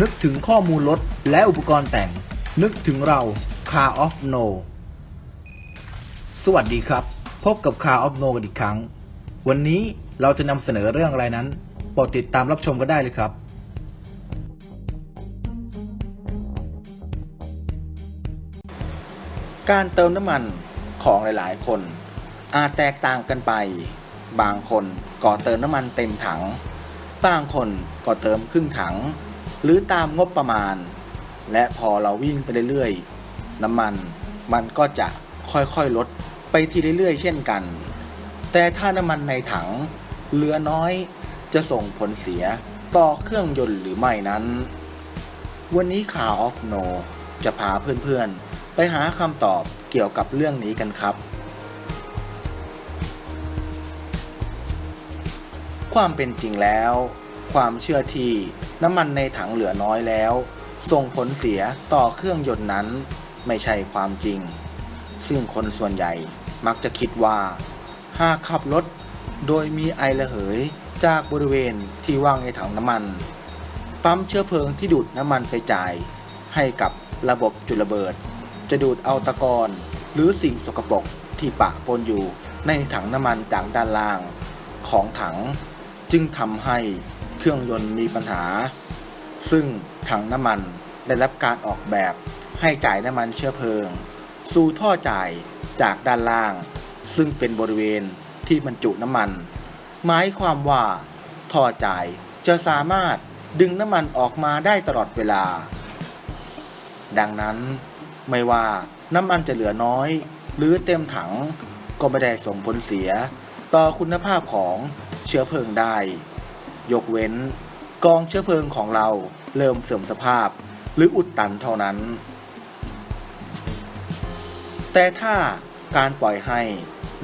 นึกถึงข้อมูลรถและอุปกรณ์แต่ง นึกถึงเรา Car of No สวัสดีครับ พบกับ Car of No กันอีกครั้ง วันนี้เราจะนำเสนอเรื่องอะไรนั้นโปรดติดตามรับชมกันได้เลยครับ การเติมน้ำมันของหลายๆ คน อาจแตกต่างกันไป บางคนก็เติมน้ำมันเต็มถัง บางคนก็เติมครึ่งถัง หรือตามงบประมาณ และพอเราวิ่งไปเรื่อยๆ น้ำมันมันก็จะค่อยๆลดไปทีเรื่อยๆ เช่นกัน แต่ถ้าน้ำมันในถังเหลือน้อยจะส่งผลเสียต่อเครื่องยนต์หรือไม่นั้น วันนี้ข่าว of no จะพาเพื่อนๆ ไปหาคำตอบเกี่ยวกับเรื่องนี้กันครับ ความเป็นจริงแล้ว ความเชื่อที่น้ำมันในถังเหลือน้อยแล้ว ส่งผลเสียต่อเครื่องยนต์นั้นไม่ใช่ความจริง ซึ่งคนส่วนใหญ่มักจะคิดว่า หากขับรถโดยมีไอระเหยจากบริเวณที่ว่างในถังน้ำมัน ปั๊มเชื้อเพลิงที่ดูดน้ำมันไปจ่าย ให้กับระบบจุดระเบิด จะดูดเอาตะกอนหรือสิ่งสกปรกที่ปะปนอยู่ในถังน้ำมันจากด้านล่างของถัง จึงทำให้ เครื่องยนต์มีปัญหา ซึ่งถังน้ำมันได้รับการออกแบบให้จ่ายน้ำมันเชื้อเพลิง สู่ท่อจ่ายจากด้านล่าง ซึ่งเป็นบริเวณที่บรรจุน้ำมัน หมายความว่าท่อจ่ายจะสามารถดึงน้ำมันออกมาได้ตลอดเวลา ดังนั้นไม่ว่าน้ำมันจะเหลือน้อย หรือเต็มถังก็ไม่ได้ส่งผลเสีย ต่อคุณภาพของเชื้อเพลิงได้ ยกเว้น กองเชื้อเพลิงของเราเริ่มเสื่อมสภาพ หรืออุดตันเท่านั้น แต่ถ้าการปล่อยให้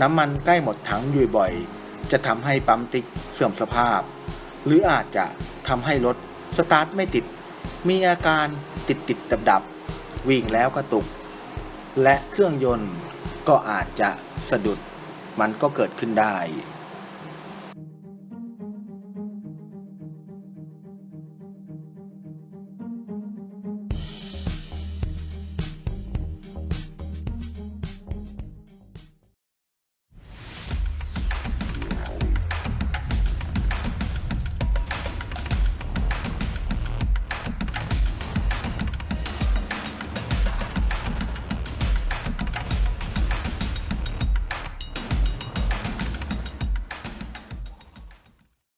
น้ำมันใกล้หมดถังอยู่บ่อย จะทำให้ปั๊มติ๊กเสื่อมสภาพ หรืออาจจะทำให้รถสตาร์ทไม่ติด มีอาการติดติดดับดับวิ่งแล้วก็ตุก และเครื่องยนต์ก็อาจจะสะดุดมันก็เกิดขึ้นได้